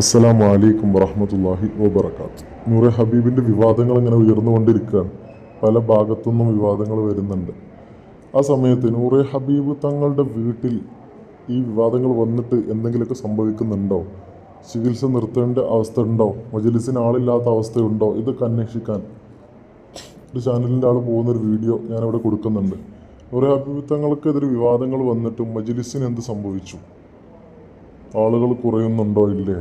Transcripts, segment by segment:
അസ്സലാമു വലൈക്കും വറഹമത്തല്ലാഹി വബർക്കാത്ത് നൂറെ ഹബീബിന്റെ വിവാദങ്ങൾ ഇങ്ങനെ ഉയർന്നുകൊണ്ടിരിക്കുകയാണ്. പല ഭാഗത്തുനിന്നും വിവാദങ്ങൾ വരുന്നുണ്ട്. ആ സമയത്ത് നൂറെ ഹബീബ് തങ്ങളുടെ വീട്ടിൽ ഈ വിവാദങ്ങൾ വന്നിട്ട് എന്തെങ്കിലുമൊക്കെ സംഭവിക്കുന്നുണ്ടോ? ചികിത്സ നിർത്തേണ്ട അവസ്ഥ ഉണ്ടോ മജിലിസിന് ആളില്ലാത്ത അവസ്ഥയുണ്ടോ? ഇതൊക്കെ അന്വേഷിക്കാൻ ഒരു ചാനലിന്റെ ആൾ പോകുന്നൊരു വീഡിയോ ഞാനിവിടെ കൊടുക്കുന്നുണ്ട്. നൂറെ ഹബീബ് തങ്ങൾക്കെതിരെ വിവാദങ്ങൾ വന്നിട്ട് മജിലിസിന് എന്ത് സംഭവിച്ചു? ആളുകൾ കുറയുന്നുണ്ടോ? ഇല്ലേ?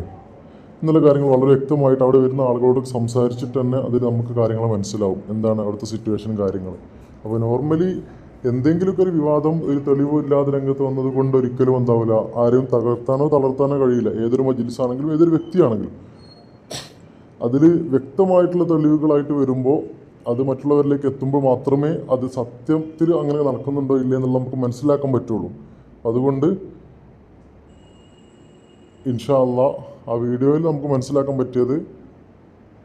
എന്നുള്ള കാര്യങ്ങൾ വളരെ വ്യക്തമായിട്ട് അവിടെ വരുന്ന ആളുകളോട് സംസാരിച്ചിട്ട് തന്നെ അതിൽ നമുക്ക് കാര്യങ്ങൾ മനസ്സിലാവും. എന്താണ് അവിടുത്തെ സിറ്റുവേഷൻ കാര്യങ്ങൾ അപ്പോൾ നോർമലി എന്തെങ്കിലുമൊക്കെ ഒരു വിവാദം ഒരു തെളിവോ ഇല്ലാതെ രംഗത്ത് വന്നത് കൊണ്ട് ഒരിക്കലും എന്താവില്ല ആരെയും തകർത്താനോ തളർത്താനോ കഴിയില്ല. ഏതൊരു മജിൽസാണെങ്കിലും ഏതൊരു വ്യക്തിയാണെങ്കിലും. അതിൽ വ്യക്തമായിട്ടുള്ള തെളിവുകളായിട്ട് വരുമ്പോൾ അത് മറ്റുള്ളവരിലേക്ക് എത്തുമ്പോൾ മാത്രമേ അത് സത്യത്തിൽ അങ്ങനെ നടക്കുന്നുണ്ടോ ഇല്ലേ എന്നുള്ളത് നമുക്ക് മനസ്സിലാക്കാൻ പറ്റുള്ളൂ. അതുകൊണ്ട് ഇൻഷാ അള്ളാ ആ വീഡിയോയിൽ നമുക്ക് മനസ്സിലാക്കാൻ പറ്റിയത്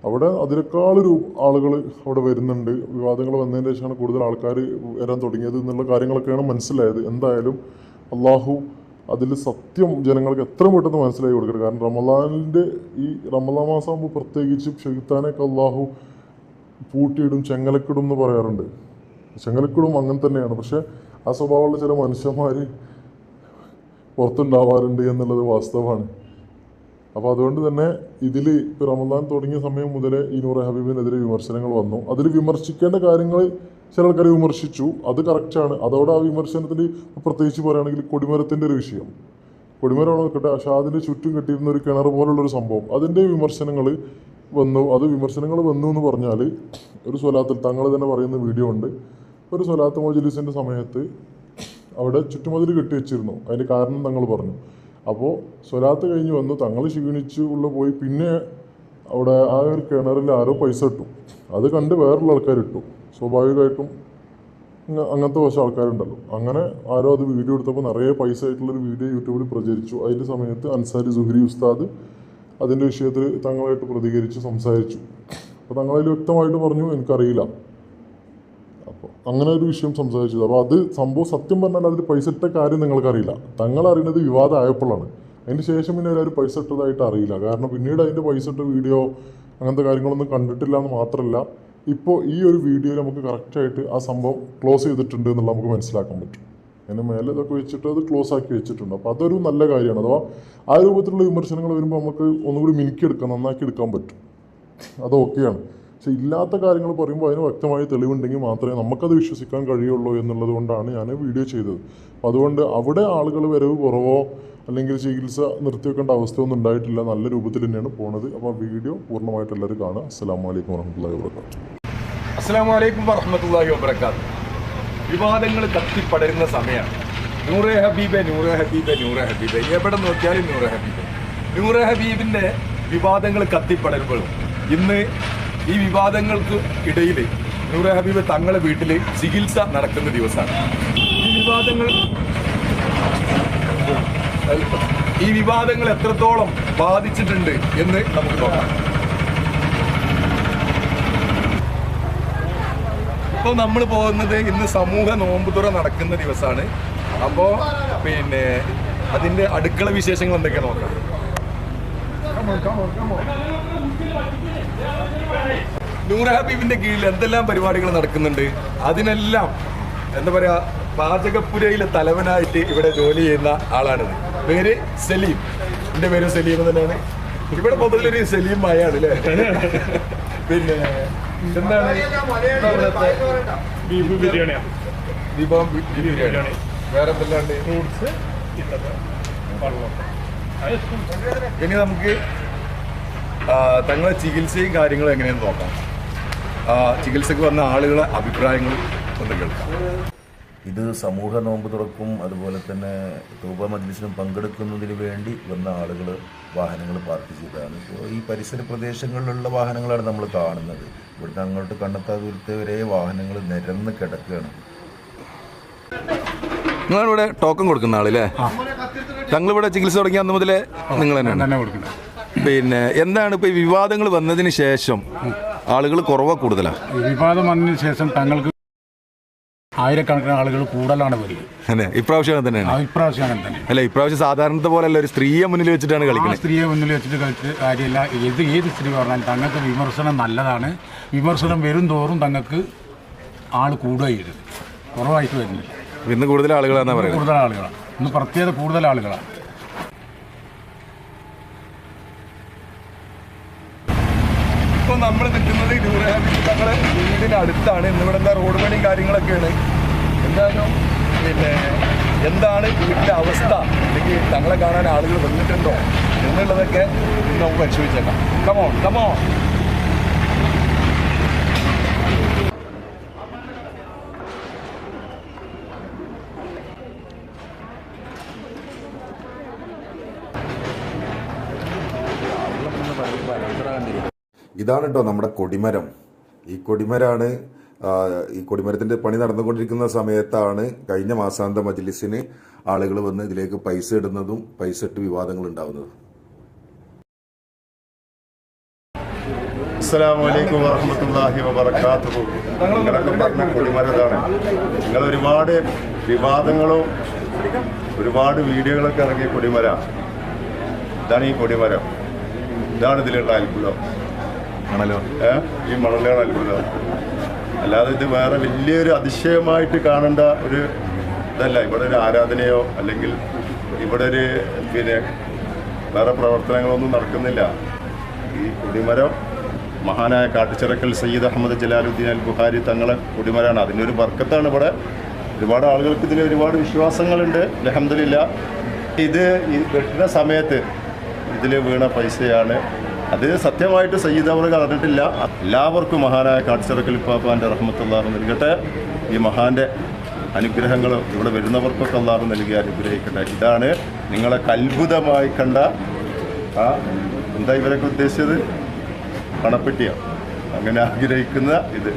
അവിടെ അതിനേക്കാളൊരു ആളുകൾ അവിടെ വരുന്നുണ്ട്. വിവാദങ്ങൾ വന്നതിന് ശേഷമാണ് കൂടുതൽ ആൾക്കാർ വരാൻ തുടങ്ങിയത് എന്നുള്ള കാര്യങ്ങളൊക്കെയാണ് മനസ്സിലായത്. എന്തായാലും അള്ളാഹു അതിൽ സത്യം ജനങ്ങൾക്ക് എത്ര പെട്ടെന്ന് മനസ്സിലാക്കി കൊടുക്കരുത് കാരണം റമലാനിന്റെ ഈ റമലാ മാസമാകുമ്പോൾ പ്രത്യേകിച്ച് ഷെയ്ത്താനൊക്കെ അള്ളാഹു പൂട്ടിയിടും ചെങ്ങലക്കിടും എന്ന് പറയാറുണ്ട്. ചെങ്ങലക്കിടും അങ്ങനെ തന്നെയാണ്. പക്ഷേ ആ സ്വഭാവമുള്ള ചില മനുഷ്യന്മാർ പുറത്തുണ്ടാവാറുണ്ട് എന്നുള്ളത് വാസ്തവമാണ്. അപ്പോൾ അതുകൊണ്ട് തന്നെ ഇതിൽ ഇപ്പോൾ റമദാൻ തുടങ്ങിയ സമയം മുതൽ ഈ നൂറ് ഹബീബിനെതിരെ വിമർശനങ്ങൾ വന്നു. അതിൽ വിമർശിക്കേണ്ട കാര്യങ്ങൾ ചില ആൾക്കാർ വിമർശിച്ചു. അത് കറക്റ്റാണ് അതോടെ ആ വിമർശനത്തിൽ പ്രത്യേകിച്ച് പറയുകയാണെങ്കിൽ കൊടിമരത്തിന്റെ ഒരു വിഷയം. കൊടിമരമാണോ നോക്കട്ടെ. പക്ഷേ അതിന്റെ ചുറ്റും കെട്ടിയിരുന്ന ഒരു കിണർ പോലുള്ളൊരു സംഭവം. അതിന്റെ വിമർശനങ്ങൾ വന്നു. അത് വിമർശനങ്ങൾ വന്നു എന്ന് പറഞ്ഞാൽ ഒരു സ്വലാത്തിൽ തങ്ങൾ തന്നെ പറയുന്ന വീഡിയോ ഉണ്ട്. ഒരു സ്വലാത്ത് മജ്ലിസിന്റെ സമയത്ത് അവിടെ ചുറ്റുമതിൽ കെട്ടി വെച്ചിരുന്നു അതിന്റെ കാരണം തങ്ങൾ പറഞ്ഞു. അപ്പോൾ സ്വലാത്ത് കഴിഞ്ഞ് വന്നു. തങ്ങൾ ക്ഷീണിച്ച് ഉള്ള പോയി. പിന്നെ അവിടെ ആ ഒരു കിണറിൽ ആരോ പൈസ ഇട്ടു. അത് കണ്ട് വേറുള്ള ആൾക്കാർ ഇട്ടു. സ്വാഭാവികമായിട്ടും അങ്ങനത്തെ കുറച്ച് ആൾക്കാരുണ്ടല്ലോ. അങ്ങനെ ആരോ അത് വീഡിയോ എടുത്തപ്പോൾ നിറയെ പൈസ ആയിട്ടുള്ളൊരു വീഡിയോ യൂട്യൂബിൽ പ്രചരിച്ചു. അതിന്റെ സമയത്ത് അൻസാരി സുഹരി ഉസ്താദ് അതിന്റെ വിഷയത്തിൽ തങ്ങളായിട്ട് പ്രതികരിച്ച് സംസാരിച്ചു. അപ്പോൾ തങ്ങളതിൽ വ്യക്തമായിട്ട് പറഞ്ഞു എനിക്കറിയില്ല. അങ്ങനെ ഒരു വിഷയം സംസാരിച്ചത്. അപ്പോൾ അത് സംഭവം സത്യം പറഞ്ഞാൽ അതിൽ പൈസ ഇട്ട കാര്യം നിങ്ങൾക്കറിയില്ല. തങ്ങൾ അറിയുന്നത് വിവാദം ആയപ്പോഴാണ് അതിന് ശേഷം പിന്നെ അവർ പൈസ ഇട്ടതായിട്ട് അറിയില്ല. കാരണം പിന്നീട് അതിന്റെ പൈസ ഇട്ട വീഡിയോ അങ്ങനത്തെ കാര്യങ്ങളൊന്നും കണ്ടിട്ടില്ല എന്ന് മാത്രമല്ല ഇപ്പോൾ ഈ ഒരു വീഡിയോയിൽ നമുക്ക് കറക്റ്റായിട്ട് ആ സംഭവം ക്ലോസ് ചെയ്തിട്ടുണ്ട് എന്നുള്ള നമുക്ക് മനസ്സിലാക്കാൻ പറ്റും. അതിന് മേലെ ഇതൊക്കെ വെച്ചിട്ട് അത് ക്ലോസ് ആക്കി വെച്ചിട്ടുണ്ട്. അപ്പോൾ അതൊരു നല്ല കാര്യമാണ്. അഥവാ ആ രൂപത്തിലുള്ള വിമർശനങ്ങൾ വരുമ്പോൾ നമുക്ക് ഒന്നുകൂടി മിനുക്കിയെടുക്കാം നന്നാക്കി എടുക്കാൻ പറ്റും. അത് ഓക്കെയാണ് പക്ഷെ ഇല്ലാത്ത കാര്യങ്ങൾ പറയുമ്പോൾ അതിന് വ്യക്തമായ തെളിവുണ്ടെങ്കിൽ മാത്രമേ നമുക്കത് വിശ്വസിക്കാൻ കഴിയുള്ളൂ എന്നുള്ളത് കൊണ്ടാണ് ഞാൻ വീഡിയോ ചെയ്തത്. അതുകൊണ്ട് അവിടെ ആളുകൾ വരവ് കുറവോ അല്ലെങ്കിൽ ചികിത്സ നിർത്തിവെക്കേണ്ട അവസ്ഥയൊന്നും ഉണ്ടായിട്ടില്ല. നല്ല രൂപത്തിൽ തന്നെയാണ് പോണത്. അപ്പോൾ വീഡിയോ പൂർണമായിട്ട് എല്ലാവരും കാണുക. അസ്സാം വലൈക്കും വർഹമുല്ലാ വാത്തു അസ്സാം അലൈക്കും വറഹ്മത്തുള്ളാഹി വബറകാത്ത് വിവാദങ്ങൾ കത്തിപ്പടരുന്ന സമയമാണ്. നൂറെ ഹബീബെ നൂറെ ഹബീബെ നൂറെ ഹബീബെ. എവിടെ നോക്കിയാലും നൂറെ ഹബീബെ. നൂറെ ഹബീബിന്റെ വിവാദങ്ങൾ കത്തിപ്പടരുമ്പോഴും ഇന്ന് ഈ വിവാദങ്ങൾക്ക് ഇടയിൽ നൂറ ഹബീബ് തങ്ങളെ വീട്ടിൽ ചികിത്സ നടക്കുന്ന ദിവസമാണ് ഈ വിവാദങ്ങൾ ഈ വിവാദങ്ങൾ എത്രത്തോളം ബാധിച്ചിട്ടുണ്ട് എന്ന് നമുക്ക് നോക്കാം. ഇപ്പോൾ നമ്മൾ പോകുന്നത് ഇന്ന് സമൂഹ നോമ്പുതുറ നടക്കുന്ന ദിവസമാണ് അപ്പോൾ പിന്നെ അതിന്റെ അടുക്കള വിശേഷങ്ങൾ എന്തൊക്കെയാണ് നോക്കാം. നൂറ ഹബീബിന്റെ കീഴിൽ എന്തെല്ലാം പരിപാടികൾ നടക്കുന്നുണ്ട്? അതിനെല്ലാം എന്താ പറയാ പാചകപ്പുരയിലെ തലവനായിട്ട് ഇവിടെ ജോലി ചെയ്യുന്ന ആളാണിത്. പേര് സലീം. എന്റെ പേര് സലീം തന്നെയാണ്. ഇവിടെ മൊത്തത്തിലൊരു സലീം മായാണ് അല്ലേ? പിന്നെ എന്താണ്? ഇവിടുത്തെ ബീഫ് ബിരിയാണിയാണ് വിഭവം ബിരിയാണി. വേറെ എന്തെല്ലാം ഫ്രൂട്ട്സ് വെള്ളം ഇനി നമുക്ക് തങ്ങളെ ചികിത്സയും കാര്യങ്ങളും എങ്ങനെയെന്ന് നോക്കാം. ചികിത്സയ്ക്ക് ചികിത്സക്ക് വന്ന ആളുകളെ അഭിപ്രായങ്ങൾ ഒന്ന് കേൾക്കാം. ഇത് സമൂഹ നോമ്പ് തുറക്കും അതുപോലെ തന്നെ തൂബ മജ്ലിസിനും പങ്കെടുക്കുന്നതിന് വേണ്ടി വന്ന ആളുകൾ വാഹനങ്ങൾ പാർക്ക് ചെയ്തതാണ്. ഇപ്പോൾ ഈ പരിസര പ്രദേശങ്ങളിലുള്ള വാഹനങ്ങളാണ് നമ്മൾ കാണുന്നത്. ഇവിടുത്തെ അങ്ങോട്ട് കണ്ടെത്താ ദൂരത്തെ വരെ വാഹനങ്ങൾ നിരന്ന് കിടക്കുകയാണ്. നിങ്ങളിവിടെ ടോക്കൺ കൊടുക്കുന്ന ആളല്ലേ തങ്ങളിവിടെ ചികിത്സ തുടങ്ങിയ അന്ന് മുതലേ നിങ്ങൾ തന്നെയാണ്. കൊടുക്കുന്നത് പിന്നെ എന്താണ് ഇപ്പോൾ ഈ വിവാദങ്ങൾ വന്നതിന് ശേഷം ആളുകൾ കുറവാ കൂടുതലാ? വിവാദം വന്നതിന് ശേഷം തങ്ങൾക്ക് ആയിരക്കണക്കിന് ആളുകൾ കൂടുതലാണ് വരിക. അല്ലേ ഇപ്രാവശ്യം അങ്ങനെ തന്നെയാണ്. ഇപ്രാവശ്യം തന്നെ അല്ല ഇപ്രാവശ്യം സാധാരണത്തെ പോലെ അല്ല ഒരു സ്ത്രീയെ മുന്നിൽ വെച്ചിട്ടാണ് കളിക്കുന്നത് സ്ത്രീയെ മുന്നിൽ വെച്ചിട്ട് കളിച്ച് കാര്യമില്ല. ഏത് ഏത് സ്ത്രീ പറഞ്ഞാലും തങ്ങൾക്ക് വിമർശനം നല്ലതാണ്. വിമർശനം വരും തോറും തങ്ങൾക്ക് ആൾ കൂടുകയായിരുന്നു കുറവായിട്ട് വരുന്നില്ല. ഇന്ന് കൂടുതൽ ആളുകളാണ് പറയുന്നത്. കൂടുതൽ ആളുകളാണ്. ഇന്ന് പ്രത്യേകത കൂടുതൽ ആളുകളാണ്. ഇപ്പൊ നമ്മൾ നിൽക്കുന്നത് തങ്ങളെ വീടിന് അടുത്താണ്. ഇന്നിവിടെ എന്താ റോഡ് പണിയും കാര്യങ്ങളൊക്കെയാണ്. എന്തായാലും പിന്നെ എന്താണ് വീട്ടിലെ അവസ്ഥ? അല്ലെങ്കിൽ തങ്ങളെ കാണാൻ ആളുകൾ വന്നിട്ടുണ്ടോ? എന്നുള്ളതൊക്കെ നമുക്ക് പരിശോധിച്ചേക്കാം. കമോൺ കമോ ഇതാണ് കേട്ടോ നമ്മുടെ കൊടിമരം. ഈ കൊടിമരാണ് ഈ കൊടിമരത്തിന്റെ പണി നടന്നുകൊണ്ടിരിക്കുന്ന സമയത്താണ് കഴിഞ്ഞ മാസാന്ത മജ്ലിസിന് ആളുകൾ വന്ന് ഇതിലേക്ക് പൈസ ഇടുന്നതും പൈസ ഇട്ട് വിവാദങ്ങൾ ഉണ്ടാവുന്നതും. അസ്സലാമു അലൈക്കും വറഹ്മത്തുള്ളാഹി വബറകാതുഹു. നിങ്ങളൊക്കെ പറഞ്ഞ കൊടിമരതാണ്. നിങ്ങൾ ഒരുപാട് വിവാദങ്ങളും ഒരുപാട് വീഡിയോകളൊക്കെ ഇറങ്ങിയ കൊടിമര ഇതാണ് ഈ കൊടിമരം. ഇതാണ് ഇതിലുള്ള അത്ഭുതം. ഏ? ഈ മണലാണ് അത്ഭുതം. അല്ലാതെ ഇത് വേറെ വലിയൊരു അതിശയമായിട്ട് കാണേണ്ട ഒരു ഇതല്ല. ഇവിടെ ഒരു ആരാധനയോ അല്ലെങ്കിൽ ഇവിടെ ഒരു പിന്നെ വേറെ പ്രവർത്തനങ്ങളൊന്നും നടക്കുന്നില്ല. ഈ കൊടിമരം മഹാനായ കാട്ടുചിറക്കൽ സയ്യിദ് അഹമ്മദ് ജലാലുദ്ദീൻ അൽ ബുഹാരി തങ്ങളെ കൊടിമരാണ്. അതിന്റെ ഒരു ബർക്കത്താണ് ഇവിടെ. ഒരുപാട് ആളുകൾക്ക് ഇതിൽ ഒരുപാട് വിശ്വാസങ്ങളുണ്ട്. അലഹമില്ല ഇത് വെട്ടുന്ന സമയത്ത് ഇതിൽ വീണ പൈസയാണ് അത് സത്യമായിട്ട് സയ്യിദ് അവർ അറിഞ്ഞിട്ടില്ല എല്ലാവർക്കും മഹാനായ കാട്ടിച്ചിറക്കൽ പാപ്പാന്റെ റഹ്മത്തുള്ളാഹ് നൽകട്ടെ. ഈ മഹാന്റെ അനുഗ്രഹങ്ങൾ ഇവിടെ വരുന്നവർക്കൊക്കെ അള്ളാഹു നൽകി അനുഗ്രഹിക്കട്ടെ. ഇതാണ് നിങ്ങളെ അത്ഭുതമായി കണ്ട ആ എന്താ ഇവരൊക്കെ ഉദ്ദേശിച്ചത്? പണപ്പെട്ടിയോ. അങ്ങനെ ആഗ്രഹിക്കുന്ന ഇത്.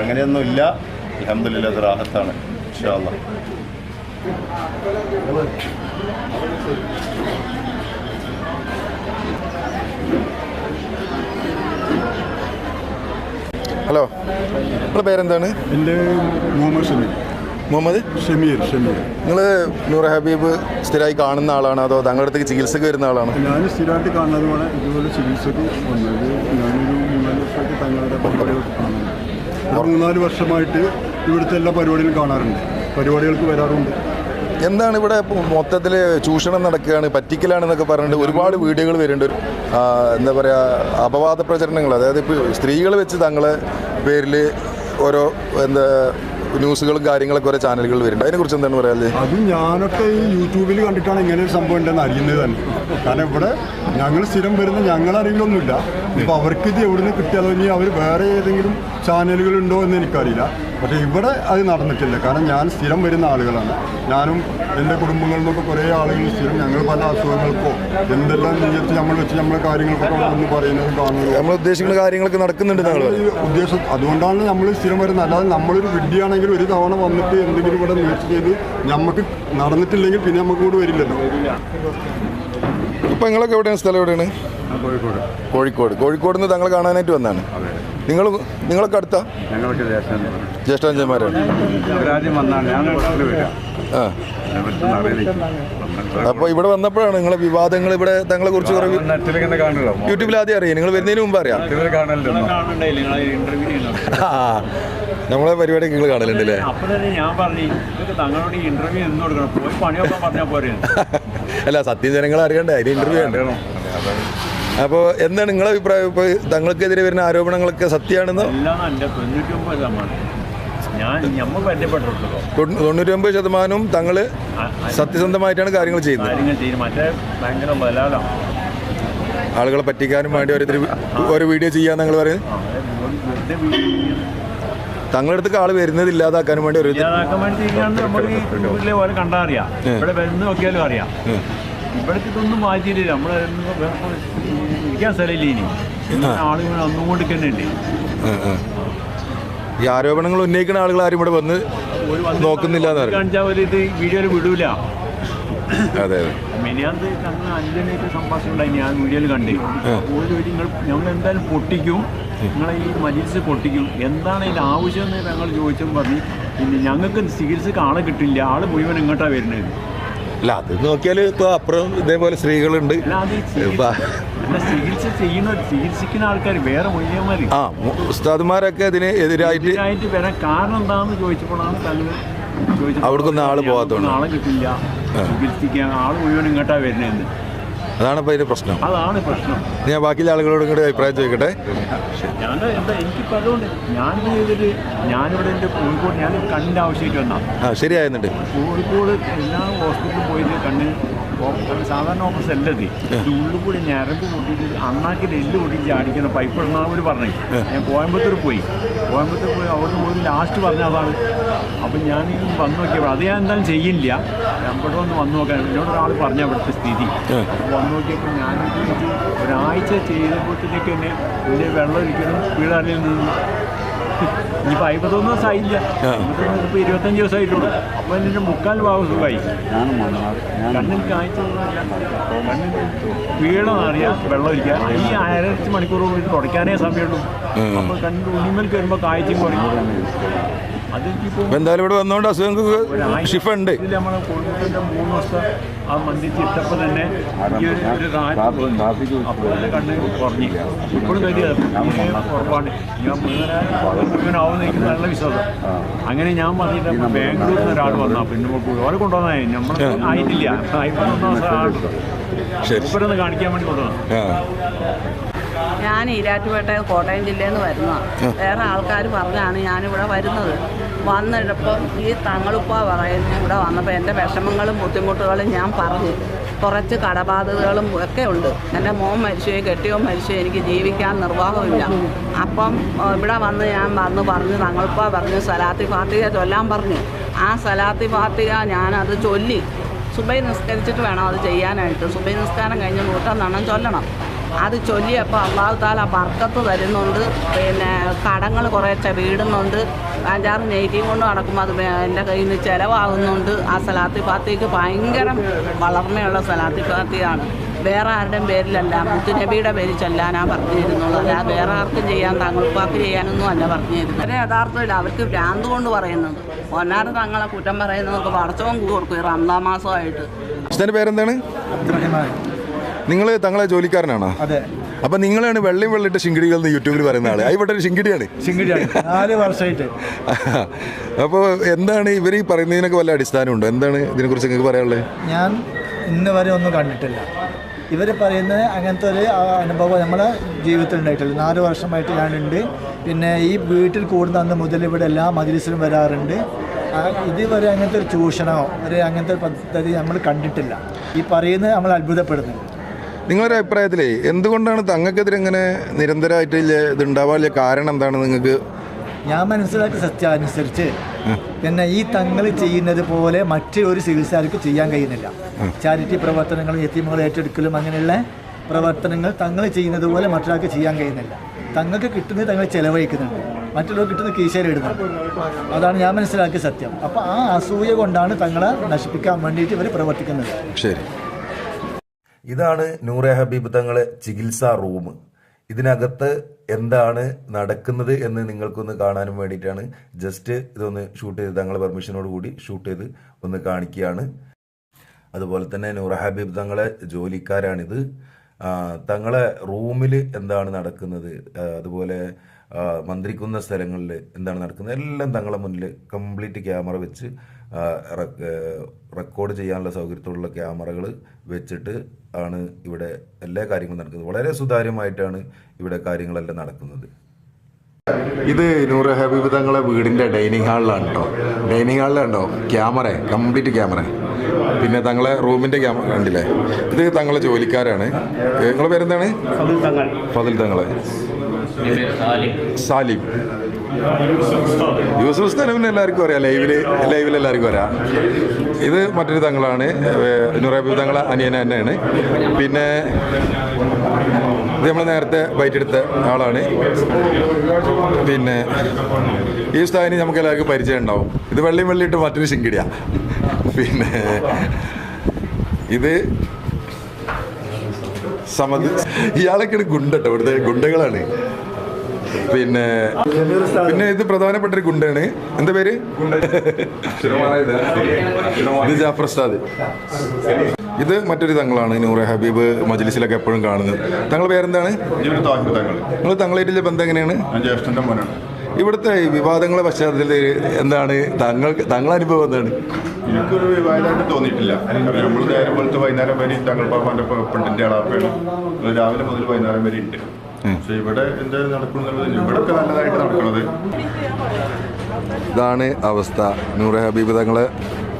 അങ്ങനെയൊന്നും ഇല്ല അലഹമില്ല അത് റാഹത്താണ് ഇൻഷാ അല്ലാ ഹലോ. നിങ്ങളുടെ പേരെന്താണ്? എന്റെ മുഹമ്മദ് ഷമീർ. മുഹമ്മദ്? ഷമീർ ഷമീർ. നിങ്ങൾ നൂർ ഹബീബ് സ്ഥിരമായി കാണുന്ന ആളാണ് അതോ താങ്കളുടെ അടുത്തേക്ക് ചികിത്സക്ക് വരുന്ന ആളാണ്? ഞാൻ സ്ഥിരമായിട്ട് കാണുന്നതുമാണ് ഇതുപോലെ ചികിത്സക്ക് വന്നത് ഞാനൊരു മൂന്നാൽ വർഷമായിട്ട് തങ്ങളുടെ പരിപാടികൾക്ക് കാണുന്നുണ്ട് മൂന്നാൽ വർഷമായിട്ട് ഇവിടുത്തെ എല്ലാ പരിപാടികളും കാണാറുണ്ട്. പരിപാടികൾക്ക് വരാറുണ്ട്. എന്താണ് ഇവിടെ മൊത്തത്തിൽ ചൂഷണം നടക്കുകയാണ് പറ്റിക്കലാണെന്നൊക്കെ പറഞ്ഞിട്ട് ഒരുപാട് വീഡിയോകൾ വരുന്നുണ്ട്. എന്താ പറയുക അപവാദ പ്രചരണങ്ങൾ. അതായത് ഇപ്പോൾ സ്ത്രീകൾ വെച്ച് തങ്ങളെ പേരിൽ ഓരോ എന്താ ന്യൂസുകളും കാര്യങ്ങളൊക്കെ ഓരോ ചാനലുകൾ വരുന്നുണ്ട്. അതിനെക്കുറിച്ച് എന്താണ് പറയാല്ലേ അത് ഞാനൊക്കെ ഈ യൂട്യൂബിൽ കണ്ടിട്ടാണ് ഇങ്ങനെ ഒരു സംഭവം ഉണ്ടെന്ന് അറിയുന്നത് തന്നെ. കാരണം ഇവിടെ ഞങ്ങൾ സ്ഥിരം വരുന്ന ഞങ്ങളറിയില്ലൊന്നുമില്ല ഇപ്പോൾ ഇപ്പം അവർക്ക് ഇത് എവിടെ നിന്ന് കിട്ടിയാലോ ഇനി അവർ വേറെ ഏതെങ്കിലും ചാനലുകളുണ്ടോ എന്ന് എനിക്കറിയില്ല. പക്ഷേ ഇവിടെ അത് നടന്നിട്ടില്ല. കാരണം ഞാൻ സ്ഥിരം വരുന്ന ആളുകളാണ്. ഞാനും എന്റെ കുടുംബങ്ങളിൽ നിന്നൊക്കെ കുറേ ആളുകൾ സ്ഥിരം ഞങ്ങൾ പല അസുഖങ്ങൾക്കോ എന്തെല്ലാം നീയത്ത് നമ്മൾ വെച്ച് നമ്മളെ കാര്യങ്ങൾക്കൊക്കെ ഒന്ന് പറയുന്നതും കാണുന്നത് നമ്മൾ ഉദ്ദേശിക്കുന്ന കാര്യങ്ങളൊക്കെ നടക്കുന്നുണ്ട് ഉദ്ദേശം അതുകൊണ്ടാണ് നമ്മൾ സ്ഥിരം വരുന്നത്. അല്ലാതെ നമ്മളൊരു വിഡ്ഢിയാണെങ്കിൽ ഒരു തവണ വന്നിട്ട് എന്തെങ്കിലും ഇവിടെ മീറ്റ് ചെയ്ത് നമുക്ക് നടന്നിട്ടില്ലെങ്കിൽ പിന്നെ നമുക്ക് കൂടെ വരില്ലല്ലോ. ഇപ്പം നിങ്ങളൊക്കെ എവിടെയാണ്? സ്ഥലം എവിടെയാണ്? കോഴിക്കോട് കോഴിക്കോട്. കോഴിക്കോട്. നിന്ന് തങ്ങളെ കാണാനായിട്ട് വന്നാണ് നിങ്ങൾ നിങ്ങളൊക്കെ അടുത്ത? ഞങ്ങൾക്ക് അപ്പൊ ജ്യേഷ്ഠാഞ്ചന്മാരാണ് അപ്പോൾ ഇവിടെ വന്നപ്പോഴാണ് നിങ്ങളെ വിവാദങ്ങൾ ഇവിടെ തങ്ങളെ കുറിച്ച് കുറേ യൂട്യൂബിൽ ആദ്യം അറിയാം. നിങ്ങൾ വരുന്നതിന് മുമ്പ് അറിയാം. ആ നമ്മളെ പരിപാടി നിങ്ങൾ കാണലുണ്ട് അല്ലേ ഞാൻ പറഞ്ഞു ഇതൊക്കെ തങ്ങളോട് ഇന്റർവ്യൂ എന്ന് കൊടുക്കണം. പോയി പണിയൊക്കെ പറഞ്ഞാൽ പോരെ. അല്ല സത്യം ജനങ്ങൾ അറിയണ്ടേ? അതിന് ഇന്റർവ്യൂ ഉണ്ട്. അപ്പോൾ എന്താണ് നിങ്ങളെ അഭിപ്രായം? ഇപ്പോൾ തങ്ങൾക്കെതിരെ വരുന്ന ആരോപണങ്ങളൊക്കെ സത്യമാണെന്നോ? തൊണ്ണൂറ്റൊമ്പത് ശതമാനവും തങ്ങൾ സത്യസന്ധമായിട്ടാണ് കാര്യങ്ങൾ ചെയ്യുന്നത്. ആളുകളെ പറ്റിക്കാനും വേണ്ടി ഓരോരുത്തർ ഓരോ വീഡിയോ ചെയ്യാൻ നിങ്ങൾ പറയുന്നത്? തങ്ങളുടെ അടുത്ത് ആൾ വരുന്നത് ഇല്ലാതാക്കാനും വേണ്ടി ഒരു അറിയാം. ഇവിടെ വരുന്ന നോക്കിയാലും അറിയാം. ഇവിടത്തെ ഇതൊന്നും മാറ്റിയിട്ടില്ല. നമ്മൾ ഇരിക്കാൻ സ്ഥലമില്ല ഇനി? ആളുകൾ ആ. ഈ ആരോപണങ്ങൾ ഉന്നയിക്കുന്ന ആളുകൾ ആരും ഇവിടെ വന്ന് നോക്കുന്നില്ല ഒരു ഇത് വീഡിയോയിൽ വിടൂല. അതെ മിനിയാന്ത് ഞങ്ങൾ അഞ്ചനായിട്ട് സംഭാഷണം ഉണ്ടായി. ഞാൻ വീഡിയോയിൽ കണ്ടേ. ഒരു നിങ്ങൾ ഞങ്ങൾ എന്തായാലും പൊട്ടിക്കും. നിങ്ങളെ ഈ മജിൽസ് പൊട്ടിക്കും. എന്താണ് ഇതിന്റെ ആവശ്യം എന്ന് ഞങ്ങൾ ചോദിച്ചും പറഞ്ഞു. പിന്നെ ഞങ്ങൾക്ക് ചികിത്സക്ക് ആളെ കിട്ടില്ല. ആൾ മുഴുവൻ ഇങ്ങോട്ടാണ് വരുന്നത്? അല്ല അത് നോക്കിയാൽ ഇപ്പോൾ അപ്പുറം ഇതേപോലെ സ്ത്രീകളുണ്ട്. ചികിത്സ- ചെയ്യുന്ന ചികിത്സിക്കുന്ന ആൾക്കാർ വേറെ മൊയ്യന്മാർ ആ ഉസ്താദ്മാരൊക്കെ അതിന് എതിരായിട്ട് ഇതിനായിട്ട് വരാൻ കാരണം എന്താണെന്ന് ചോദിച്ചപ്പോഴാണ് തങ്ങൾ ചോദിച്ചപ്പോൾ അവിടേക്കൊന്നും ആൾ പോകാത്തതുകൊണ്ട്. ആളെ കിട്ടില്ല. ചികിത്സിക്കാൻ ആൾ മുഴുവൻ ഇങ്ങോട്ടാണ് വരുന്നതെന്ന്. അതാണ് ഇപ്പൊ അതിന്റെ പ്രശ്നം. അതാണ് പ്രശ്നം. ഞാൻ ബാക്കിയുള്ള ആളുകളോട് കൂടി അഭിപ്രായം ചോദിക്കട്ടെ? ഞാൻ എന്താ അതുകൊണ്ട് ഞാൻ ചെയ്തിട്ട് ഞാനിവിടെ എന്റെ കോഴിക്കോട് ഞാൻ കണ്ണിന്റെ ആവശ്യമായിട്ട് വന്നാ. ആ ശരിയായിരുന്നുണ്ട്. കോഴിക്കോട് എല്ലാ ഹോസ്പിറ്റലിൽ പോയിട്ട് കണ്ണ് ഓ- സാധാരണ ഓഫീസ് അല്ലത് ഇത്. ഉള്ളിൽ കൂടി ഞരമ്പ് പൊട്ടിയിട്ട് അണ്ണാക്കിൽ എല്ല് പൊട്ടിച്ച് അടിക്കുന്ന പൈപ്പ് ഇടുന്നവർ പറഞ്ഞു. ഞാൻ കോയമ്പത്തൂർ പോയി. കോയമ്പത്തൂർ പോയി അവിടുന്ന് പോയി ലാസ്റ്റ് പറഞ്ഞ അതാണ്. അപ്പം ഞാൻ വന്നു നോക്കിയപ്പോൾ അത് ഞാൻ എന്തായാലും ചെയ്യില്ല. ഇവിടെ വന്ന് വന്ന് നോക്കാൻ എന്നോട് ഒരാൾ പറഞ്ഞ അവിടുത്തെ സ്ഥിതി. വന്നു നോക്കിയപ്പോൾ ഞാൻ ഇത് ഒരാഴ്ച ചെയ്തപ്പോഴത്തേക്ക് തന്നെ എന്റെ വെള്ളം ഒരിക്കലും വീടാറിൽ നിന്ന് ഇനിയിപ്പോൾ അമ്പത്തൊന്ന് ദിവസമായില്ല ഇപ്പോൾ ഇരുപത്തഞ്ച് ദിവസമായിട്ടുള്ളൂ അപ്പോൾ എന്റെ മുക്കാൽ ഭാഗം സുഖമായി. കണ്ണിൽ കാഴ്ച കണ്ണിൽ വീണമെന്നറിയാം വെള്ളം ഒഴിക്കുക ഈ അരച്ച് മണിക്കൂർ തുടയ്ക്കാനേ സമയമുള്ളൂ. അപ്പോൾ കണ്ണിന്റെ ഉണ്ണിമേൽ കയറുമ്പോൾ കാഴ്ചയും കുറയും. എന്തായാലും ഇവിടെ വന്നുകൊണ്ട് അസുഖങ്ങൾക്ക് ഷിഫ ഉണ്ട് നമ്മൾ മൂന്ന് ദിവസം ആ മന്ദിച്ച് ഇട്ടപ്പോൾ തന്നെ ഈ ഒരു ഒരു റാറ്റ് വന്നു. അപ്പോൾ എന്റെ കണ്ണ് കുറഞ്ഞു. ഇപ്പോഴും വലിയ ഉറപ്പാണ് ഞാൻ മുഴുവനായി മുഴുവനാവുന്ന എനിക്ക് നല്ല വിശ്വാസം. അങ്ങനെ ഞാൻ പറഞ്ഞിട്ട് ബാംഗ്ലൂരിൽ നിന്ന് ഒരാൾ വന്നാൽ പിന്നെ ഓരെ കൊണ്ടുവന്നായി നമ്മൾ ആയിട്ടില്ല. ഇവരൊന്ന് കാണിക്കാൻ വേണ്ടി കൊണ്ടുവന്നു. ഞാൻ ഈരാറ്റുപേട്ട കോട്ടയം ജില്ലയിൽ നിന്ന് വരുന്നതാണ് വേറെ ആൾക്കാർ പറഞ്ഞാണ് ഞാനിവിടെ വരുന്നത്. വന്നിട്ടപ്പം ഈ തങ്ങളുപ്പ പറയുന്ന ഇവിടെ വന്നപ്പോൾ എന്റെ വിഷമങ്ങളും ബുദ്ധിമുട്ടുകളും ഞാൻ പറഞ്ഞു. കുറച്ച് കടബാധ്യതകളും ഒക്കെ ഉണ്ട്. എന്റെ മോൻ മരിച്ചു കെട്ടിയോ മരിച്ചു എനിക്ക് ജീവിക്കാൻ നിർവാഹമില്ല അപ്പം ഇവിടെ വന്ന് ഞാൻ വന്ന് പറഞ്ഞു തങ്ങളുപ്പ പറഞ്ഞു സലാത്തി ഫാത്തിക ചൊല്ലാൻ പറഞ്ഞു. ആ സലാത്തി ഫാത്തിക ഞാനത് ചൊല്ലി. സുബൈ നിസ്കരിച്ചിട്ട് വേണം അത് ചെയ്യാനായിട്ട്. സുബൈ നിസ്കാരം കഴിഞ്ഞ് നൂറ്റൊന്നെണ്ണം ചൊല്ലണം. അത് ചൊല്ലിയപ്പോൾ അള്ളാഹു താല ബർക്കത്ത് തരുന്നുണ്ട്. പിന്നെ കടങ്ങൾ കുറേശ്ശെ വീടുന്നുണ്ട്. അഞ്ചാറ് നെയ്റ്റിയും കൊണ്ട് നടക്കുമ്പോൾ അത് എന്റെ കയ്യിൽ നിന്ന് ചിലവാകുന്നുണ്ട്. ആ സലാത്തി ഫാത്തിക്ക് ഭയങ്കര വളർമയുള്ള സലാത്തി ഫാത്തിയാണ് വേറെ ആരുടെയും പേരിലല്ല. മുത്തുനബിയുടെ പേരിൽ ചൊല്ലാനാ പറഞ്ഞിരുന്നുള്ളൂ അല്ല വേറെ ആർക്കും ചെയ്യാൻ തങ്ങൾപ്പാക്ക് ചെയ്യാനൊന്നും അല്ല പറഞ്ഞിരുന്നത്. അവരെ യഥാർത്ഥമില്ല അവർക്ക് ഭ്രാന്ത് കൊണ്ട് പറയുന്നത് ഒന്നാറ് തങ്ങളെ കുറ്റം പറയുന്നതൊക്കെ പടച്ചവും കൂർക്കും ഈ മാസമായിട്ട്. പേരെന്താണ്? നിങ്ങൾ തങ്ങളെ ജോലിക്കാരനാണോ? അതെ. അപ്പൊ നിങ്ങളാണ് വെള്ളയും വെള്ളിട്ട് ശിങ്കിടികൾ എന്ന് യൂട്യൂബിൽ പറയുന്ന ആൾ. ഇവിടെ ഒരു ശിങ്കിടിയാണ്. നാല് വർഷമായിട്ട്. അപ്പോൾ എന്താണ് ഇവർ ഈ പറയുന്നതിനൊക്കെ വല്ല അടിസ്ഥാനമുണ്ടോ? എന്താണ് ഇതിനെക്കുറിച്ച് നിങ്ങൾക്ക് പറയാനുള്ളത്? ഞാൻ ഇന്ന് വരെ ഒന്നും കണ്ടിട്ടില്ല. ഇവർ പറയുന്നത് അങ്ങനത്തെ ഒരു അനുഭവം നമ്മളെ ജീവിതത്തിൽ ഉണ്ടായിട്ടില്ല. നാല് വർഷമായിട്ട് ഞാനുണ്ട്. പിന്നെ ഈ വീട്ടിൽ കൂടുന്ന അന്ന് മുതൽ ഇവിടെ എല്ലാ മജിലിസിലും വരാറുണ്ട്. ഇതുവരെ അങ്ങനത്തെ ഒരു ചൂഷണമോ ഒരു അങ്ങനത്തെ ഒരു പദ്ധതി നമ്മൾ കണ്ടിട്ടില്ല. ഈ പറയുന്നത് നമ്മൾ അത്ഭുതപ്പെടുന്നുണ്ട് നിങ്ങളുടെ അഭിപ്രായത്തിലേ എന്തുകൊണ്ടാണ് തങ്ങൾക്കെതിരെ ഇങ്ങനെ നിരന്തരമായിട്ട് ഇത് ഉണ്ടാവാനുള്ള കാരണം എന്താണ് നിങ്ങൾക്ക്? ഞാൻ മനസ്സിലാക്കിയ സത്യം അനുസരിച്ച് പിന്നെ ഈ തങ്ങൾ ചെയ്യുന്നത് പോലെ മറ്റൊരു ചികിത്സക്കാർക്ക് ചെയ്യാൻ കഴിയുന്നില്ല. ചാരിറ്റി പ്രവർത്തനങ്ങൾ എത്തിമുകൾ ഏറ്റെടുക്കലും അങ്ങനെയുള്ള പ്രവർത്തനങ്ങൾ തങ്ങൾ ചെയ്യുന്നത് പോലെ മറ്റൊരാൾക്ക് ചെയ്യാൻ കഴിയുന്നില്ല. തങ്ങൾക്ക് കിട്ടുന്നത് തങ്ങൾ ചെലവഴിക്കുന്നുണ്ട്. മറ്റുള്ളവർ കിട്ടുന്ന കീശയിലിടുന്നുണ്ട്. അതാണ് ഞാൻ മനസ്സിലാക്കിയ സത്യം. അപ്പോൾ ആ അസൂയ കൊണ്ടാണ് തങ്ങളെ നശിപ്പിക്കാൻ വേണ്ടിയിട്ട് ഇവർ പ്രവർത്തിക്കുന്നത്. ശരി. ഇതാണ് നൂറെ ഹബീബ് തങ്ങളെ ചികിത്സാ റൂം. ഇതിനകത്ത് എന്താണ് നടക്കുന്നത് എന്ന് നിങ്ങൾക്കൊന്ന് കാണാനും വേണ്ടിയിട്ടാണ് ജസ്റ്റ് ഇതൊന്ന് ഷൂട്ട് ചെയ്ത് തങ്ങളെ പെർമിഷനോട് കൂടി ഷൂട്ട് ചെയ്ത് ഒന്ന് കാണിക്കുകയാണ്. അതുപോലെ തന്നെ നൂറ ഹബീബ് തങ്ങളെ ജോലിക്കാരാണിത്. തങ്ങളെ റൂമിൽ എന്താണ് നടക്കുന്നത്? അതുപോലെ മന്ത്രിക്കുന്ന സ്ഥലങ്ങളിൽ എന്താണ് നടക്കുന്നത്? എല്ലാം തങ്ങളെ മുന്നിൽ കംപ്ലീറ്റ് ക്യാമറ വെച്ച് റെക്കോർഡ് ചെയ്യാനുള്ള സൗകര്യത്തോടുള്ള ക്യാമറകൾ വെച്ചിട്ട് ആണ് ഇവിടെ എല്ലാ കാര്യങ്ങളും നടക്കുന്നത്. വളരെ സുതാര്യമായിട്ടാണ് ഇവിടെ കാര്യങ്ങളെല്ലാം നടക്കുന്നത്. ഇത് നൂറ് ഹബീബ് വീടിന്റെ ഡൈനിങ് ഹാളിലാണ് കേട്ടോ ഡൈനിങ് ഹാളിലുണ്ടോ ക്യാമറ കംപ്ലീറ്റ് ക്യാമറ. പിന്നെ തങ്ങളെ റൂമിന്റെ ക്യാമറ കണ്ടില്ലേ? ഇത് തങ്ങളെ ജോലിക്കാരാണ്. നിങ്ങളെ പേരെന്താണ്? ഫതിൽ തങ്ങളെ. സാലിം. യൂസഫ് പിന്നെ എല്ലാവർക്കും അറിയാം. ലൈവിൽ ലൈവിൽ എല്ലാവർക്കും അറിയാം. ഇത് മറ്റൊരു തങ്ങളാണ്. നൂറ് തങ്ങൾ തങ്ങളെ അനിയന തന്നെയാണ്. പിന്നെ ഇത് നമ്മൾ നേരത്തെ ബൈറ്റ് എടുത്ത ആളാണ്. പിന്നെ ഈ സ്ഥാനി നമുക്ക് എല്ലാവർക്കും പരിചയം ഉണ്ടാവും. ഇത് വെള്ളിയും വെള്ളിയിട്ട് മറ്റൊരു ശിങ്കിടിയാ. പിന്നെ ഇത് സമത് ഇയാളൊക്കെ ഗുണ്ടട്ടോ ഇവിടുത്തെ ഗുണ്ടകളാണ്. പിന്നെ പിന്നെ ഇത് പ്രധാനപ്പെട്ട ഒരു ഗുണ്ടാണ്. എന്താ പേര്? ഇത് ജാഫർ ഉസ്താദ് ഇത് മറ്റൊരു തങ്ങളാണ് നൂറെ ഹബീബ് മജ്ലിസിലൊക്കെ എപ്പോഴും കാണുന്നത്. തങ്ങളുടെ പേരെന്താണ്? തങ്ങൾ. നിങ്ങൾ തങ്ങളായിട്ടുള്ള ബന്ധം എങ്ങനെയാണ്? ജ്യേഷ്ഠന്റെ മോനാണ്. ഇവിടുത്തെ ഈ വിവാദങ്ങളെ പശ്ചാത്തലത്തിൽ എന്താണ് താങ്കൾക്ക് താങ്കളുടെ അനുഭവം എന്താണ്? എനിക്കൊരു വിവാദമായിട്ട് തോന്നിയിട്ടില്ല. നമ്മൾ നേരം പോലത്തെ വൈകുന്നേരം വരെ താങ്കൾ പാപ്പാന്റെ പെണ്ണിന്റെ ആളാപ്പാണ് രാവിലെ മുതൽ വൈകുന്നേരം വരെ ഉണ്ട് പക്ഷെ ഇവിടെ എന്തായാലും നടക്കുന്നത് ഇവിടെയൊക്കെ നല്ലതായിട്ട് നടക്കുന്നത് ഇതാണ് അവസ്ഥ. നൂറെ ഹബീബ് തങ്ങളെ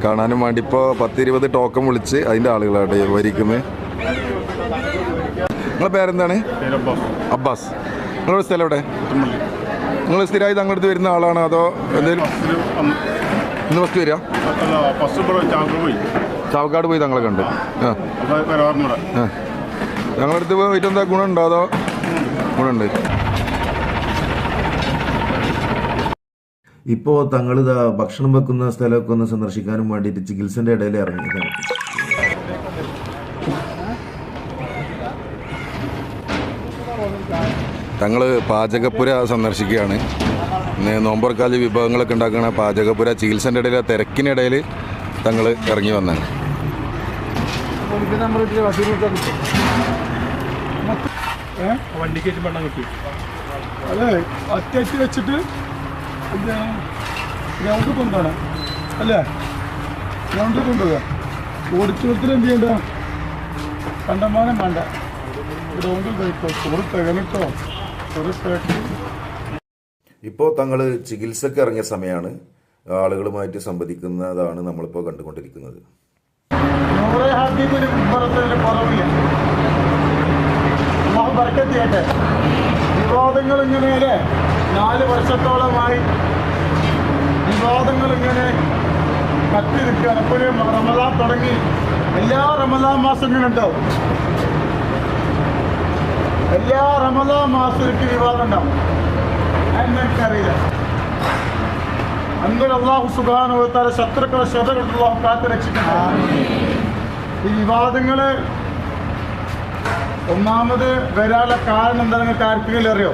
കാണാനും വേണ്ടി ഇപ്പോൾ പത്തിരുപത് ടോക്കൺ വിളിച്ച് അതിന്റെ ആളുകളായിട്ട് വരിക്കുന്നത് നിങ്ങളെ പേരെന്താണ്? അബ്ബാസ്. നിങ്ങളുടെ സ്ഥലം എവിടെ? നിങ്ങൾ സ്ഥിരമായി തങ്ങളുടെ അടുത്ത് വരുന്ന ആളാണോ അതോ എന്തെങ്കിലും ഇന്ന് ഫസ്റ്റ് വരിക? ചാവക്കാട് പോയി തങ്ങളെ കണ്ട്. ഞങ്ങളുടെ അടുത്ത് പോയിട്ട് എന്താ ഗുണമുണ്ടോ അതോ ഗുണമുണ്ട്? ഇപ്പോൾ തങ്ങളിതാ ഭക്ഷണം വെക്കുന്ന സ്ഥലമൊക്കെ ഒന്ന് സന്ദർശിക്കാനും വേണ്ടിയിട്ട് ചികിത്സേന്റെ ഇടയിൽ ഇറങ്ങിയതാണ് ഞങ്ങൾ പാചകപ്പുര സന്ദർശിക്കുകയാണ്. നോമ്പർക്കാലി വിഭവങ്ങളൊക്കെ ഉണ്ടാക്കുന്ന പാചകപ്പുര ചികിത്സന്റെ ഇടയിൽ തിരക്കിനിടയിൽ തങ്ങൾ ഇറങ്ങി വന്നാണ് വണ്ടി കയറ്റി വെള്ളം കിട്ടി അതെ അത്യാവശ്യം വെച്ചിട്ട് അല്ലേ ഗ്രൗണ്ടിൽ എന്ത് ചെയ്യണ്ട? കണ്ടമാനം വേണ്ട. ഗ്രൗണ്ടിൽ കഴിക്കോ ചോറ് തികഞ്ഞിട്ടോ ഇപ്പോൾ തങ്ങൾ ചികിത്സയ്ക്ക് ഇറങ്ങിയ സമയമാണ് ആളുകളുമായിട്ട് സംവദിക്കുന്നതാണ് നമ്മളിപ്പോൾ കണ്ടുകൊണ്ടിരിക്കുന്നത്. വിവാദങ്ങൾ ഇങ്ങനെ നാല് വർഷത്തോളമായി വിവാദങ്ങൾ ഇങ്ങനെ കത്തി നിൽക്കുകയാണ് ഇപ്പോൾ റമദാൻ തുടങ്ങി. എല്ലാ റമദാൻ മാസങ്ങളുണ്ടാവും എല്ലാ റമദാ മാസത്തിലേക്ക് വിവാദം ഉണ്ടാവും എനിക്കറിയില്ല അങ്ങനെ അള്ളാഹു സുഖാനുഭവത്താലെ ശത്രുക്കളെ ശ്രദ്ധകൾ അള്ളാഹു കാത്തു രക്ഷിക്കണം ഈ വിവാദങ്ങൾ ഒന്നാമത് വരാനുള്ള കാരണം എന്താ നിങ്ങൾക്ക് ആർക്കെങ്കിലും അറിയോ?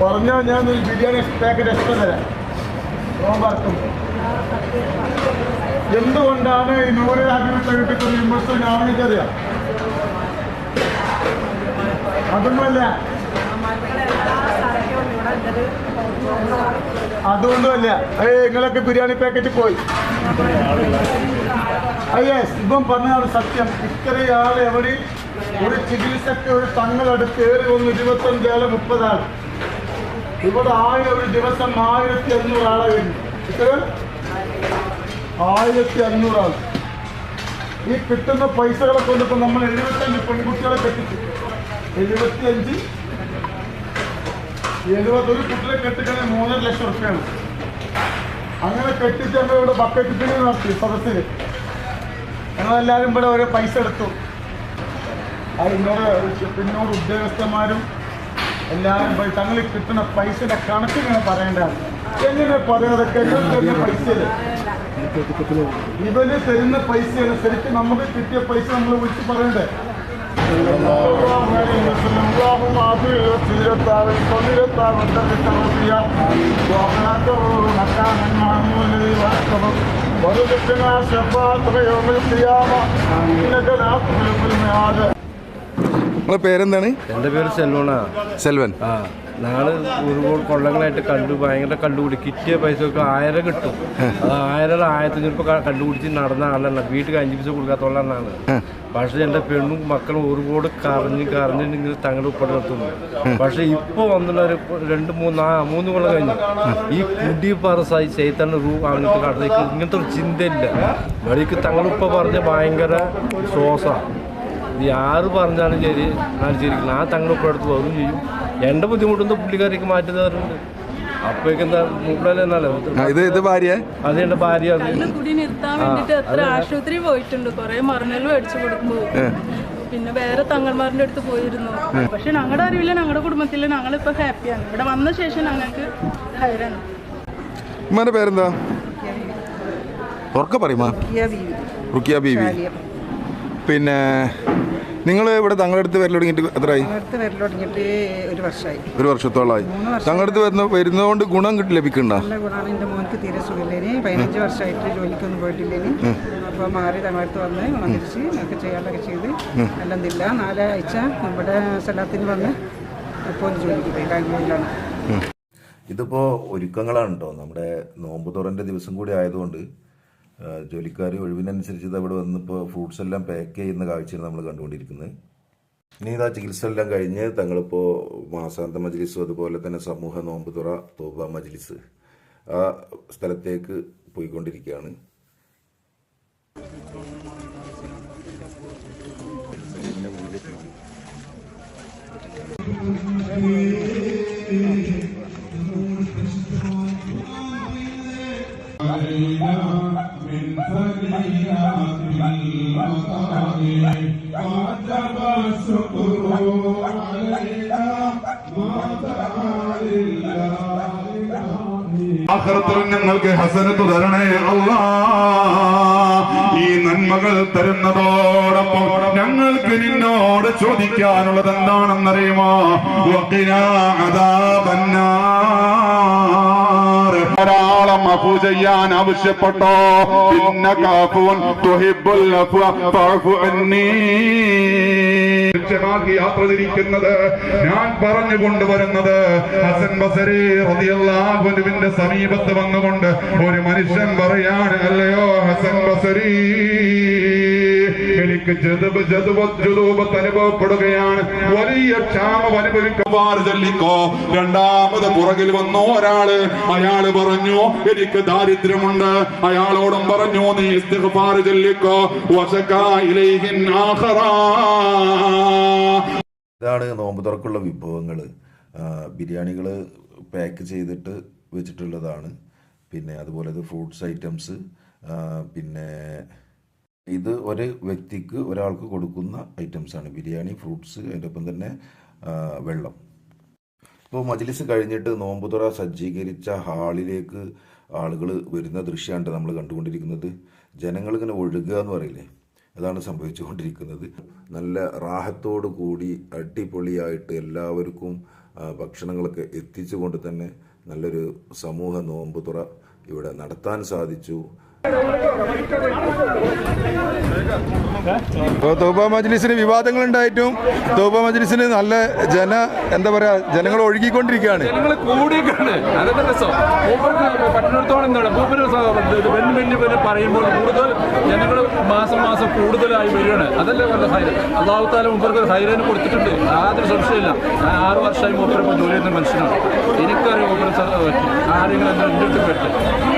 പറഞ്ഞാൽ ഞാൻ ഈ ബിരിയാണി പാക്കറ്റ് എക്സ്ട്രാ തരാം. നോമ്പാർക്കും എന്തുകൊണ്ടാണ് ഈ നൂറ് അഭിമുഖത്തെ കിട്ടിക്കുന്ന വിമർശനം ഞാൻ അറിയാം അതൊന്നുമല്ല അതുകൊണ്ടുമല്ല. ഏ നിങ്ങളൊക്കെ ബിരിയാണി പാക്കറ്റ് പോയി. അയ്യേ ഇപ്പം പറഞ്ഞതാണ് സത്യം. ഇത്രയും ആൾ എവിടെ? ഒരു ചികിത്സക്ക് ഒരു തങ്ങളടു കയറി വന്ന് ഇരുപത്തഞ്ചാൾ മുപ്പതാൾ. ഇവിടെ ആയിരം ഒരു ദിവസം ആയിരത്തി അഞ്ഞൂറ് ആളെ വരുന്നു ഇത്ര ആയിരത്തി അഞ്ഞൂറ് ആൾ ഈ കിട്ടുന്ന പൈസകളെ കൊണ്ട് ഇപ്പം നമ്മൾ എഴുപത്തഞ്ച് പെൺകുട്ടികളെ കെട്ടിച്ചു. എഴുപത്തിയഞ്ച്. എഴുപത്തൊരു കുട്ടിയെ കെട്ടിക്കണേ മൂന്നര ലക്ഷം റുപ്യാണ്. അങ്ങനെ കെട്ടിച്ച് നമ്മൾ ഇവിടെ ബക്കറ്റ് പിന്നെ നടത്തി സദസ്സിൽ ഞങ്ങളെല്ലാവരും ഇവിടെ ഓരോ പൈസ എടുത്തു. അത് ഇന്നോട് പിന്നോട് ഉദ്യോഗസ്ഥന്മാരും എല്ലാവരും തങ്ങൾ കിട്ടുന്ന പൈസയുടെ കണക്ക് ഇങ്ങനെ പറയേണ്ടതാണ്. എങ്ങനെ ഇവർ തരുന്ന പൈസയിൽ. ഇവർ തരുന്ന പൈസയാണ്. ശരിക്കും നമുക്ക് കിട്ടിയ പൈസ നമ്മൾ വിളിച്ച് പറയണ്ടേ? اللهم اعطي وسيلة وفضيلة وانتقل توفيا وأخلاقه مكانا معمول وأكبر ورزقنا شفاعة يوم القيامة إنك لا تخلف الميعاد നിങ്ങളെ പേരെന്താണ് എൻ്റെ പേര് സെൽവണാ സെൽവൻ ആ ഞങ്ങൾ ഒരുപാട് കൊള്ളങ്ങളായിട്ട് കണ്ടു ഭയങ്കര കണ്ടുപിടി. കിട്ടിയ പൈസക്ക് ആയിരം കിട്ടും. അത് ആയിരം ആയിരത്തി ഇപ്പോൾ കണ്ടുപിടിച്ച് നടന്ന ആളല്ല. വീട്ടിൽ അഞ്ച് പൈസ കൊടുക്കാത്തുള്ള ആളാണ്. പക്ഷെ എന്റെ പെണ്ണും മക്കളും ഒരുപാട് കറഞ്ഞ് കറഞ്ഞ് ഇങ്ങനെ തങ്ങളുടെ ഉപ്പട നിർത്തുന്നു. പക്ഷെ ഇപ്പോൾ വന്നുള്ള ഒരു രണ്ട് മൂന്ന് മൂന്ന് കൊല്ലം കഴിഞ്ഞു. ഈ കുടി പറസായി ചെയ്താണ് റൂ അങ്ങനത്തെ കടത്തേക്ക് ഇങ്ങനത്തെ ഒരു ചിന്തയില്ല. വഴിക്ക് തങ്ങളുപ്പ പറഞ്ഞ ഭയങ്കര ശ്വാസമാണ് ഇത് ആര് പറഞ്ഞാലും ശരി ശരിക്കും. ആ തങ്ങളുടെ ഒപ്പം എടുത്ത് വരും ചെയ്യും. എന്റെ ബുദ്ധിമുട്ടൊന്നും പുള്ളിക്കാരിക്ക് മാറ്റി തരുന്നുണ്ട് അപ്പോഴേക്കും എന്താ മൂപ്പരല്ലേ ആ, ഇത് ഇത് ഭാര്യ അത് എന്റെ ഭാര്യ കുടി നിർത്താൻ വേണ്ടിട്ട് എത്ര ആശുപത്രി പോയിട്ടുണ്ട്. കുറെ മരുന്നുകൾ മേടിച്ചു കൊടുക്കുമ്പോ. പിന്നെ വേറെ തങ്ങന്മാരുടെ അടുത്ത് പോയിരുന്നു. പക്ഷെ ഞങ്ങളുടെ അറിവില്ല ഞങ്ങളുടെ കുടുംബത്തിൽ ഞങ്ങളിപ്പോ ഹാപ്പിയാണ്. ഇവിടെ വന്ന ശേഷം ഞങ്ങൾക്ക് ഹൈറാണ്. പേരെന്താ? ഉറക്കെ പറയുമാ റുക്കിയ ബീവി. പിന്നെ നിങ്ങൾ ഇവിടെ തങ്ങളുടെ അടുത്ത് വരൽ തുടങ്ങിയിട്ട് എത്രയായി? ഒരു വർഷമായി ഒരു വർഷത്തോളമായി തങ്ങളുടെ അടുത്ത് വരുന്ന വരുന്നതുകൊണ്ട് ഗുണം കിട്ടി ലഭിക്കണ്ട നല്ല ഗുണമാണ് എന്റെ മോനക്ക് തീരെ സുഖമില്ലേനി. പതിനഞ്ച് വർഷമായിട്ട് ജോലിക്കൊന്നും പോയിട്ടില്ലേ. അപ്പോൾ മാറി തങ്ങളടുത്ത് വന്ന് ഉണങ്ങിച്ച് ഒക്കെ ചെയ്യാനൊക്കെ ചെയ്ത്. അല്ലെന്നില്ല നാലാഴ്ച നമ്മുടെ സ്ഥലത്തിന് വന്ന് ഇപ്പോൾ ജോലിക്ക് പോയി. ബാംഗ്ലൂരിലാണ് ഇതിപ്പോൾ ഒരുക്കങ്ങളാണ് കേട്ടോ നമ്മുടെ നോമ്പ് തുറന്റെ ദിവസം കൂടി ആയതുകൊണ്ട് ജോലിക്കാർ ഒഴിവിനനുസരിച്ച് ഇത് അവിടെ വന്നിപ്പോൾ ഫ്രൂട്ട്സ് എല്ലാം പാക്ക് ചെയ്യുന്ന കാഴ്ചയാണ് നമ്മൾ കണ്ടുകൊണ്ടിരിക്കുന്നത്. ഇനി ഇതാ ചികിത്സ എല്ലാം കഴിഞ്ഞ് തങ്ങളിപ്പോൾ മാസാന്ത മജ്ലിസും അതുപോലെ തന്നെ സമൂഹ നോമ്പ് തുറ തോബ മജ്ലിസ് ആ സ്ഥലത്തേക്ക് പോയിക്കൊണ്ടിരിക്കുകയാണ്. ആഖിറത്തിൽ ഞങ്ങൾക്ക് ഹസനത്ത് തരണേ ഈ നന്മകൾ തരുന്നതോടൊപ്പം ഞങ്ങൾക്ക് നിന്നോട് ചോദിക്കാനുള്ളത് എന്താണെന്നറിയുമോ വഖിനാ അഫു ചെയ്യാൻ ആവശ്യപ്പെട്ടോ? പിന്നെ കാഫുൻ ലക്ഷ്യമാക്കി യാത്ര തിരിക്കുന്നത് ഞാൻ പറഞ്ഞു കൊണ്ടുവരുന്നത് ഹസൻ ബസരി റളിയല്ലാഹുവിന്റെ സമീപത്ത് വന്നുകൊണ്ട് ഒരു മനുഷ്യൻ പറയാണ് അല്ലയോ ഹസൻ ബസരി? എനിക്ക് ജതുബ് ജതുബ് ജുലൂബത്ത് അനുഭവപ്പെടുകയാണ്. വലിയ ക്ഷാമം അനുഭവിക്കോ രണ്ടാമത് പുറകിൽ വന്നു ഒരാൾ. അയാൾ പറഞ്ഞു എനിക്ക് ദാരിദ്ര്യമുണ്ട്. അയാളോടും പറഞ്ഞു നീ ഇസ്തിഗ്ഫാർ ചൊല്ലിക്കോ. ഇതാണ് നോമ്പ് തുറക്കുള്ള വിഭവങ്ങൾ ബിരിയാണികൾ പാക്ക് ചെയ്തിട്ട് വെച്ചിട്ടുള്ളതാണ്. പിന്നെ അതുപോലെ ഫ്രൂട്ട്സ് ഐറ്റംസ് പിന്നെ ഇത് ഒരു വ്യക്തിക്ക് ഒരാൾക്ക് കൊടുക്കുന്ന ഐറ്റംസ് ആണ് ബിരിയാണി ഫ്രൂട്ട്സ് അതിന്റെ ഒപ്പം തന്നെ വെള്ളം. ഇപ്പോൾ മജ്ലിസ് കഴിഞ്ഞിട്ട് നോമ്പുതുറ സജ്ജീകരിച്ച ഹാളിലേക്ക് ആളുകൾ വരുന്ന ദൃശ്യമാണ് നമ്മൾ കണ്ടുകൊണ്ടിരിക്കുന്നത്. ജനങ്ങൾ ഇങ്ങനെ ഒഴുകുക എന്ന് പറയില്ലേ? അതാണ് സംഭവിച്ചുകൊണ്ടിരിക്കുന്നത്. നല്ല റാഹത്തോടു കൂടി അടിപൊളിയായിട്ട് എല്ലാവർക്കും ഭക്ഷണങ്ങളൊക്കെ എത്തിച്ചുകൊണ്ട് തന്നെ നല്ലൊരു സമൂഹ നോമ്പുതുറ ഇവിടെ നടത്താൻ സാധിച്ചു. ഇപ്പോൾ തൗബ മജ്ലിസിന് വിവാദങ്ങൾ ഉണ്ടായിട്ടും തൗബ മജ്ലിസിന് നല്ല ജന എന്താ പറയാ ജനങ്ങൾ ഒഴുകിക്കൊണ്ടിരിക്കുകയാണ്. പറയുമ്പോൾ കൂടുതൽ ജനങ്ങൾ മാസം മാസം കൂടുതലായി വരികയാണ്. അതല്ലേ പറഞ്ഞ ഹൈര അള്ളാഹു താല മൂപ്പർക്ക് ഹൈരന് കൊടുത്തിട്ടുണ്ട്. യാതൊരു സംശയമില്ല ഞാൻ ആറ് വർഷമായി മൂപ്പരപ്പോൾ ജോലി ചെയ്യുന്ന മനുഷ്യനാണ്. എനിക്കറിയാം മൂപ്പര് കാര്യങ്ങൾ എന്റെ അടുത്ത് പറ്റും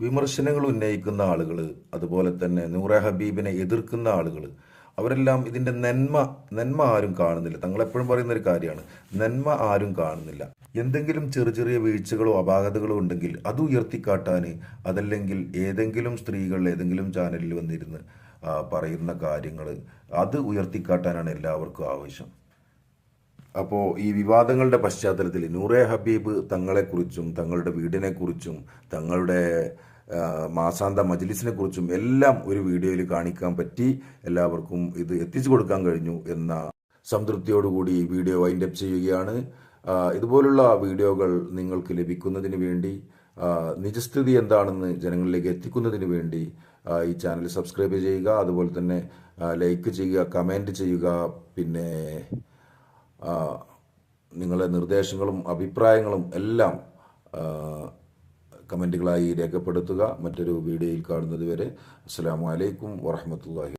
വിമർശനങ്ങൾ ഉന്നയിക്കുന്ന ആളുകൾ അതുപോലെ തന്നെ നൂറ ഹബീബിനെ എതിർക്കുന്ന ആളുകൾ അവരെല്ലാം ഇതിന്റെ നന്മ നന്മ ആരും കാണുന്നില്ല. തങ്ങളെപ്പോഴും പറയുന്ന ഒരു കാര്യമാണ് നന്മ ആരും കാണുന്നില്ല. എന്തെങ്കിലും ചെറിയ ചെറിയ വീഴ്ചകളോ അപാകതകളോ ഉണ്ടെങ്കിൽ അത് ഉയർത്തിക്കാട്ടാൻ അതല്ലെങ്കിൽ ഏതെങ്കിലും സ്ത്രീകൾ ഏതെങ്കിലും ചാനലിൽ വന്നിരുന്ന് പറയുന്ന കാര്യങ്ങൾ അത് ഉയർത്തിക്കാട്ടാനാണ് എല്ലാവർക്കും ആവശ്യം. അപ്പോൾ ഈ വിവാദങ്ങളുടെ പശ്ചാത്തലത്തിൽ നൂറെ ഹബീബ് തങ്ങളെക്കുറിച്ചും തങ്ങളുടെ വീടിനെക്കുറിച്ചും തങ്ങളുടെ മാസാന്ത മജ്ലിസിനെ കുറിച്ചും എല്ലാം ഒരു വീഡിയോയിൽ കാണിക്കാൻ പറ്റി എല്ലാവർക്കും ഇത് എത്തിച്ചു കൊടുക്കാൻ കഴിഞ്ഞു എന്ന സംതൃപ്തിയോടുകൂടി ഈ വീഡിയോ വൈൻഡ് അപ്പ് ചെയ്യുകയാണ്. ഇതുപോലുള്ള വീഡിയോകൾ നിങ്ങൾക്ക് ലഭിക്കുന്നതിന് വേണ്ടി നിജസ്ഥിതി എന്താണെന്ന് ജനങ്ങളിലേക്ക് എത്തിക്കുന്നതിന് വേണ്ടി ഈ ചാനൽ സബ്സ്ക്രൈബ് ചെയ്യുക അതുപോലെ തന്നെ ലൈക്ക് ചെയ്യുക കമന്റ് ചെയ്യുക പിന്നെ നിങ്ങളുടെ നിർദ്ദേശങ്ങളും അഭിപ്രായങ്ങളും എല്ലാം കമന്റുകളായി രേഖപ്പെടുത്തുക. മറ്റൊരു വീഡിയോയിൽ കാണുന്നത് വരെ അസ്സാം വലൈക്കും വാഹമത്തല്ലാഹി